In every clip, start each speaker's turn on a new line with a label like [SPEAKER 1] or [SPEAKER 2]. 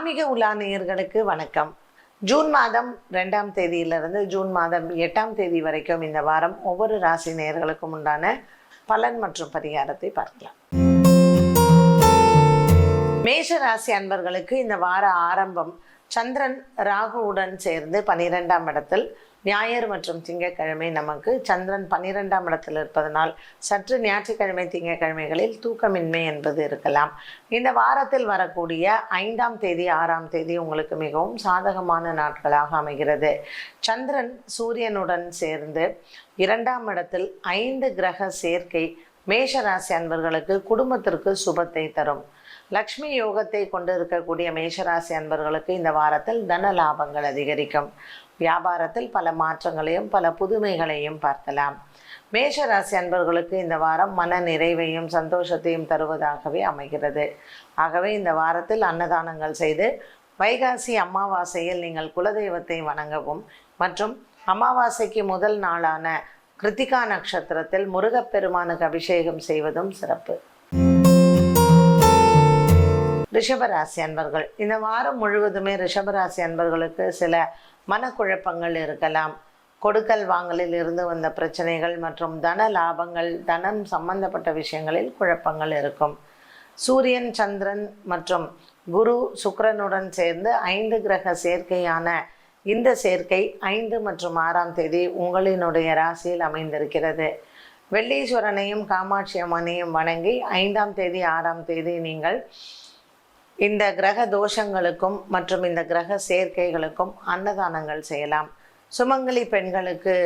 [SPEAKER 1] ஆன்மீக உலா நேயர்களுக்கு வணக்கம். ஜூன் மாதம் ரெண்டாம் தேதியிலிருந்து ஜூன் மாதம் எட்டாம் தேதி வரைக்கும் இந்த வாரம் ஒவ்வொரு ராசி நேயர்களுக்கும் உண்டான பலன் மற்றும் பரிகாரத்தை பார்க்கலாம். மேஷ ராசி அன்பர்களுக்கு இந்த வார ஆரம்பம் சந்திரன் ராகுவுடன் சேர்ந்து பனிரெண்டாம் இடத்தில் ஞாயிறு மற்றும் திங்கட்கிழமை நமக்கு சந்திரன் பன்னிரெண்டாம் இடத்தில் இருப்பதனால் சற்று ஞாயிற்றுக்கிழமை திங்கட்கிழமைகளில் தூக்கமின்மை என்பது இருக்கலாம். இந்த வாரத்தில் வரக்கூடிய ஐந்தாம் தேதி ஆறாம் தேதி உங்களுக்கு மிகவும் சாதகமான நாட்களாக அமைகிறது. சந்திரன் சூரியனுடன் சேர்ந்து இரண்டாம் இடத்தில் ஐந்து கிரக சேர்க்கை மேஷ ராசி அன்பர்களுக்கு குடும்பத்திற்கு சுபத்தை தரும். லக்ஷ்மி யோகத்தை கொண்டு இருக்கக்கூடிய மேஷராசி அன்பர்களுக்கு இந்த வாரத்தில் தன லாபங்கள் அதிகரிக்கும். வியாபாரத்தில் பல மாற்றங்களையும் பல புதுமைகளையும் பார்க்கலாம். மேஷராசி அன்பர்களுக்கு இந்த வாரம் மன நிறைவையும் சந்தோஷத்தையும் தருவதாகவே அமைகிறது. ஆகவே இந்த வாரத்தில் அன்னதானங்கள் செய்து வைகாசி அமாவாசையில் நீங்கள் குலதெய்வத்தை வணங்கவும் மற்றும் அமாவாசைக்கு முதல் நாளான கிருத்திகா நட்சத்திரத்தில் முருகப்பெருமானுக்கு அபிஷேகம் செய்வதும் சிறப்பு. ரிஷபராசி அன்பர்கள் இந்த வாரம் முழுவதுமே ரிஷபராசி அன்பர்களுக்கு சில மனக்குழப்பங்கள் இருக்கலாம். கொடுக்கல் வாங்கலில் இருந்து வந்த பிரச்சனைகள் மற்றும் தன லாபங்கள் தனம் சம்பந்தப்பட்ட விஷயங்களில் குழப்பங்கள் இருக்கும். சூரியன் சந்திரன் மற்றும் குரு சுக்கரனுடன் சேர்ந்து ஐந்து கிரக சேர்க்கையான இந்த சேர்க்கை ஐந்து மற்றும் ஆறாம் தேதி உங்களினுடைய ராசியில் அமைந்திருக்கிறது. வெள்ளீஸ்வரனையும் காமாட்சி அம்மனையும் வணங்கி ஐந்தாம் தேதி ஆறாம் தேதி நீங்கள் இந்த கிரக தோஷங்களுக்கும் மற்றும் இந்த கிரக சேர்க்கைகளுக்கும் அன்னதானங்கள் செய்யலாம். சுமங்கலி பெண்களுக்கு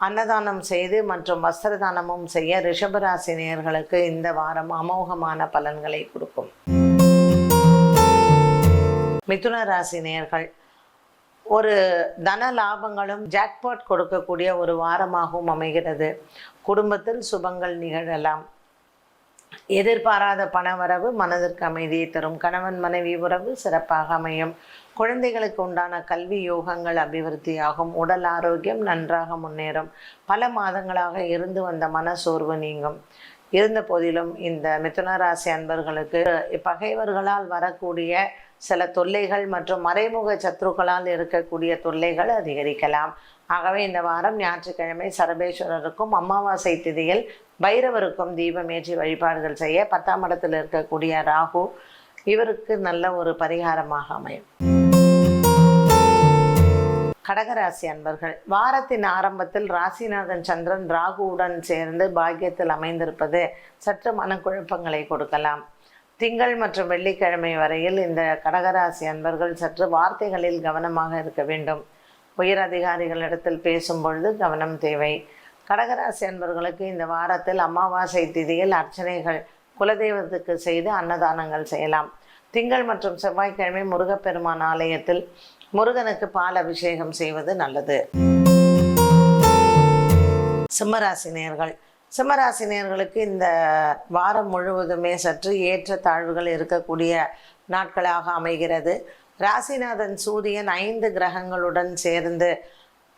[SPEAKER 1] அன்னதானம் செய்து மற்றும் வஸ்திரதானமும் செய்ய ரிஷபராசி நேயர்களுக்கு இந்த வாரம் அமோகமான பலன்களை கொடுக்கும். மிதுன ராசி நேயர்கள் ஒரு தன லாபங்களும் ஜாக்பாட் கொடுக்கக்கூடிய ஒரு வாரமாகவும் அமைகிறது. குடும்பத்தில் சுபங்கள் நிகழலாம். எதிர்பாராத பணவரவு மனதிற்கு அமைதியை தரும். கணவன் மனைவி உறவு சிறப்பாக அமையும். குழந்தைகளுக்கு உண்டான கல்வி யோகங்கள் அபிவிருத்தியாகும். உடல் ஆரோக்கியம் நன்றாக முன்னேறும். பல மாதங்களாக இருந்து வந்த மன சோர்வு நீங்கும். இருந்த போதிலும் இந்த மிதுன ராசி அன்பர்களுக்கு பகைவர்களால் வரக்கூடிய சில தொல்லைகள் மற்றும் மறைமுக சத்ருக்களால் இருக்கக்கூடிய தொல்லைகள் அதிகரிக்கலாம். ஆகவே இந்த வாரம் ஞாயிற்றுக்கிழமை சரபேஸ்வரருக்கும் அமாவாசை திதியில் பைரவருக்கும் தீபம் ஏற்றி வழிபாடுகள் செய்ய பத்தாம் இடத்தில் இருக்கக்கூடிய ராகு இவருக்கு நல்ல ஒரு பரிகாரமாக அமையும். கடகராசி அன்பர்கள் வாரத்தின் ஆரம்பத்தில் ராசிநாதன் சந்திரன் ராகுவுடன் சேர்ந்து பாக்கியத்தில் அமைந்திருப்பது சற்று மனக்குழப்பங்களை கொடுக்கலாம். திங்கள் மற்றும் வெள்ளிக்கிழமை வரையில் இந்த கடகராசி அன்பர்கள் சற்று வார்த்தைகளில் கவனமாக இருக்க வேண்டும். உயர் அதிகாரிகளிடத்தில் பேசும் பொழுது கவனம் தேவை. கடகராசி அன்பர்களுக்கு இந்த வாரத்தில் அமாவாசை திதியில் அர்ச்சனைகள் குலதெய்வத்துக்கு செய்து அன்னதானங்கள் செய்யலாம். திங்கள் மற்றும் செவ்வாய்க்கிழமை முருகப்பெருமான் ஆலயத்தில் முருகனுக்கு பால் அபிஷேகம் செய்வது நல்லது. சிம்மராசினியர்கள் சிம்மராசினியர்களுக்கு இந்த வாரம் முழுவதுமே சற்று ஏற்ற தாழ்வுகள் இருக்கக்கூடிய நாட்களாக அமைகிறது. ராசிநாதன் சூரியன் ஐந்து கிரகங்களுடன் சேர்ந்து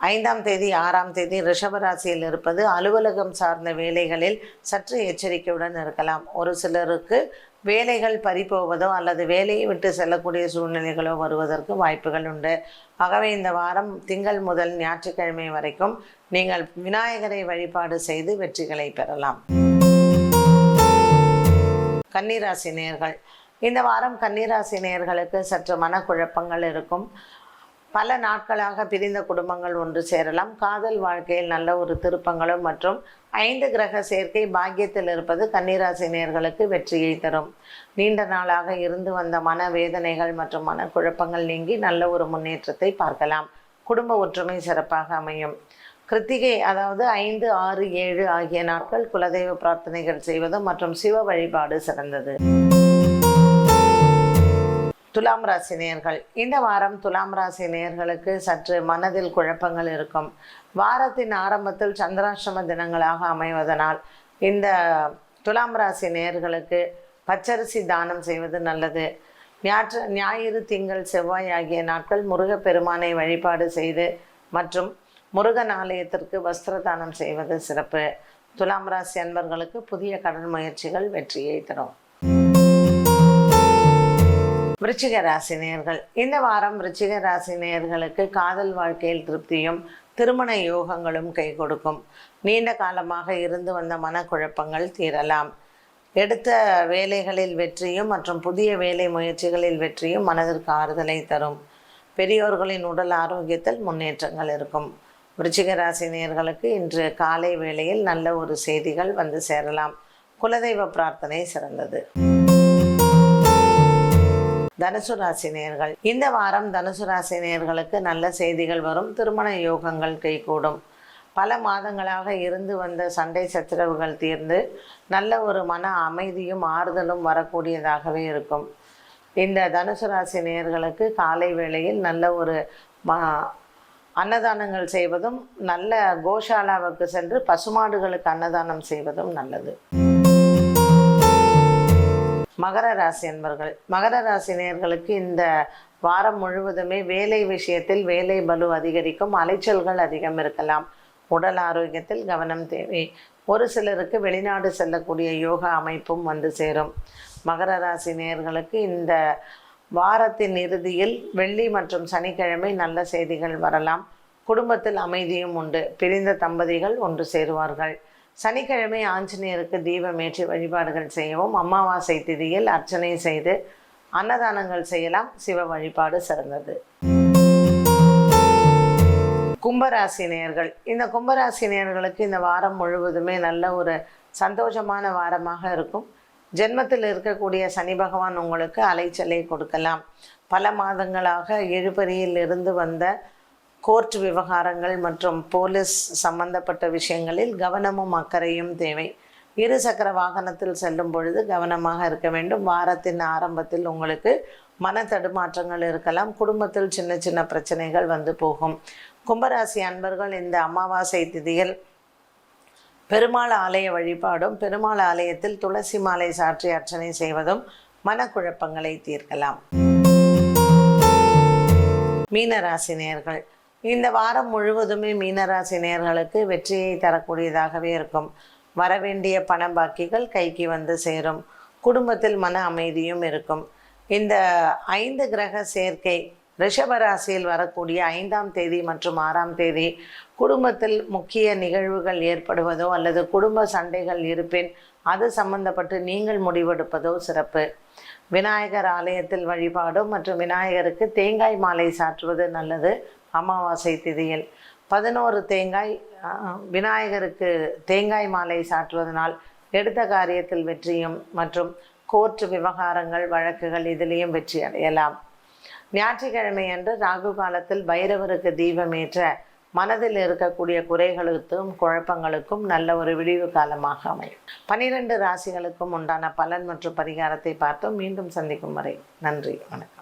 [SPEAKER 1] ஐந்தாம் தேதி ஆறாம் தேதி ரிஷபராசியில் இருப்பது அலுவலகம் சார்ந்த வேலைகளில் சற்று எச்சரிக்கையுடன் இருக்கலாம். ஒரு சிலருக்கு வேலைகள் பறிப்போவதோ அல்லது வேலையை விட்டு செல்லக்கூடிய சூழ்நிலைகளோ வருவதற்கு வாய்ப்புகள் உண்டு. ஆகவே இந்த வாரம் திங்கள் முதல் ஞாயிற்றுக்கிழமை வரைக்கும் நீங்கள் விநாயகரை வழிபாடு செய்து வெற்றிகளை பெறலாம். கன்னிராசி நேர்கள். இந்த வாரம் கன்னிராசி நேர்களுக்கு சற்று மனக்குழப்பங்கள் இருக்கும். பல நாட்களாக பிரிந்த குடும்பங்கள் ஒன்று சேரலாம். காதல் வாழ்க்கையில் நல்ல ஒரு திருப்பங்களும் மற்றும் ஐந்து கிரக சேர்க்கை பாக்கியத்தில் இருப்பது கன்னிராசினியர்களுக்கு வெற்றியை தரும். நீண்ட நாளாக இருந்து வந்த மன வேதனைகள் மற்றும் மனக்குழப்பங்கள் நீங்கி நல்ல ஒரு முன்னேற்றத்தை பார்க்கலாம். குடும்ப ஒற்றுமை சிறப்பாக அமையும். கிருத்திகை அதாவது ஐந்து ஆறு ஏழு ஆகிய நாட்கள் குலதெய்வ பிரார்த்தனைகள் செய்வது மற்றும் சிவ வழிபாடு சிறந்தது. துலாம் ராசி நேயர்கள் இந்த வாரம் துலாம் ராசி நேயர்களுக்கு சற்று மனதில் குழப்பங்கள் இருக்கும். வாரத்தின் ஆரம்பத்தில் சந்திராஷ்டம தினங்களாக அமைவதனால் இந்த துலாம் ராசி நேயர்களுக்கு பச்சரிசி தானம் செய்வது நல்லது. ஞாற்று ஞாயிறு திங்கள் செவ்வாய் ஆகிய நாட்கள் முருகப்பெருமானை வழிபாடு செய்து மற்றும் முருகன் ஆலயத்திற்கு வஸ்திர தானம் செய்வது சிறப்பு. துலாம் ராசி அன்பர்களுக்கு புதிய கடன் முயற்சிகள் வெற்றியை தரும். விருச்சிக ராசி நேர்கள் இந்த வாரம் விருச்சிக ராசி நேர்களுக்கு காதல் வாழ்க்கையில் திருப்தியும் திருமண யோகங்களும் கை கொடுக்கும். நீண்ட காலமாக இருந்து வந்த மனக்குழப்பங்கள் தீரலாம். எடுத்த வேலைகளில் வெற்றியும் மற்றும் புதிய வேலை முயற்சிகளில் வெற்றியும் மனதிற்கு ஆறுதலை தரும். பெரியோர்களின் உடல் ஆரோக்கியத்தில் முன்னேற்றங்கள் இருக்கும். விருச்சிக ராசி நேர்களுக்கு இன்று காலை வேளையில் நல்ல ஒரு செய்திகள் வந்து சேரலாம். குலதெய்வ பிரார்த்தனை சிறந்தது. தனுசு ராசி இந்த வாரம் தனுசு ராசி நல்ல செய்திகள் வரும். திருமண யோகங்கள் கைகூடும். பல மாதங்களாக இருந்து வந்த சண்டை சச்சரவுகள் தீர்ந்து நல்ல ஒரு மன அமைதியும் ஆறுதலும் வரக்கூடியதாகவே இருக்கும். இந்த தனுசு ராசி நேர்களுக்கு காலை வேளையில் நல்ல ஒரு மா அன்னதானங்கள் செய்வதும் நல்ல கோஷாலாவுக்கு சென்று பசுமாடுகளுக்கு அன்னதானம் செய்வதும் நல்லது. மகர ராசி அன்பர்கள். மகர ராசி நேர்களுக்கு இந்த வாரம் முழுவதுமே வேலை விஷயத்தில் வேலை பலு அதிகரிக்கும் அலைச்சல்கள் அதிகம் இருக்கலாம். உடல் ஆரோக்கியத்தில் கவனம் தேவை. ஒரு சிலருக்கு வெளிநாடு செல்லக்கூடிய யோகா அமைப்பும் வந்து சேரும். மகர ராசி நேர்களுக்கு இந்த வாரத்தின் இறுதியில் வெள்ளி மற்றும் சனிக்கிழமை நல்ல செய்திகள் வரலாம். குடும்பத்தில் அமைதியும் உண்டு. பிரிந்த தம்பதிகள் ஒன்று சேருவார்கள். சனிக்கிழமை ஆஞ்சநேயருக்கு தீபம் ஏற்றி வழிபாடுகள் செய்யவும் அமாவாசை திதியில் அர்ச்சனை செய்து அன்னதானங்கள் செய்யலாம். சிவ வழிபாடு சிறந்தது. கும்பராசி நேயர்கள் இந்த கும்பராசி நேயர்களுக்கு இந்த வாரம் முழுவதுமே நல்ல ஒரு சந்தோஷமான வாரமாக இருக்கும். ஜென்மத்தில் இருக்கக்கூடிய சனி பகவான் உங்களுக்கு அலைச்சலை கொடுக்கலாம். பல மாதங்களாக இழுபறியில் இருந்து வந்த கோர்ட் விவகாரங்கள் மற்றும் போலீஸ் சம்பந்தப்பட்ட விஷயங்களில் கவனமும் அக்கறையும் தேவை. இரு சக்கர வாகனத்தில் செல்லும் பொழுது கவனமாக இருக்க வேண்டும். வாரத்தின் ஆரம்பத்தில் உங்களுக்கு மன தடுமாற்றங்கள் இருக்கலாம். குடும்பத்தில் சின்ன சின்ன பிரச்சனைகள் வந்து போகும். கும்பராசி அன்பர்கள் இந்த அமாவாசை திதியில் பெருமாள் ஆலய வழிபாடும் பெருமாள் ஆலயத்தில் துளசி மாலை சாற்றி அர்ச்சனை செய்வதும் மனக்குழப்பங்களை தீர்க்கலாம். மீனராசினியர்கள் இந்த வாரம் முழுவதுமே மீனராசி நேர்களுக்கு வெற்றியை தரக்கூடியதாகவே இருக்கும். வரவேண்டிய பண பாக்கிகள் கைக்கு வந்து சேரும். குடும்பத்தில் மன அமைதியும் இருக்கும். இந்த ஐந்து கிரக சேர்க்கை ரிஷபராசியில் வரக்கூடிய ஐந்தாம் தேதி மற்றும் ஆறாம் தேதி குடும்பத்தில் முக்கிய நிகழ்வுகள் ஏற்படுவதோ அல்லது குடும்ப சண்டைகள் இருப்பின் அது சம்பந்தப்பட்டு நீங்கள் முடிவெடுப்பதோ சிறப்பு. விநாயகர் ஆலயத்தில் வழிபாடும் மற்றும் விநாயகருக்கு தேங்காய் மாலை சாற்றுவது நல்லது. அமாவாசை திதியில் பதினோரு தேங்காய் விநாயகருக்கு தேங்காய் மாலை சாற்றுவதனால் எடுத்த காரியத்தில் வெற்றியும் மற்றும் கோர்ட் விவகாரங்கள் வழக்குகள் இதிலேயும் வெற்றி அடையலாம். ஞாயிற்றுக்கிழமை அன்று ராகு காலத்தில் பைரவருக்கு தீபமேற்ற மனதில் இருக்கக்கூடிய குறைகளுக்கும் குழப்பங்களுக்கும் நல்ல ஒரு விடிவு காலமாக அமையும். பனிரெண்டு ராசிகளுக்கும் உண்டான பலன் மற்றும் பரிகாரத்தை பார்த்தோம். மீண்டும் சந்திக்கும் வரை நன்றி வணக்கம்.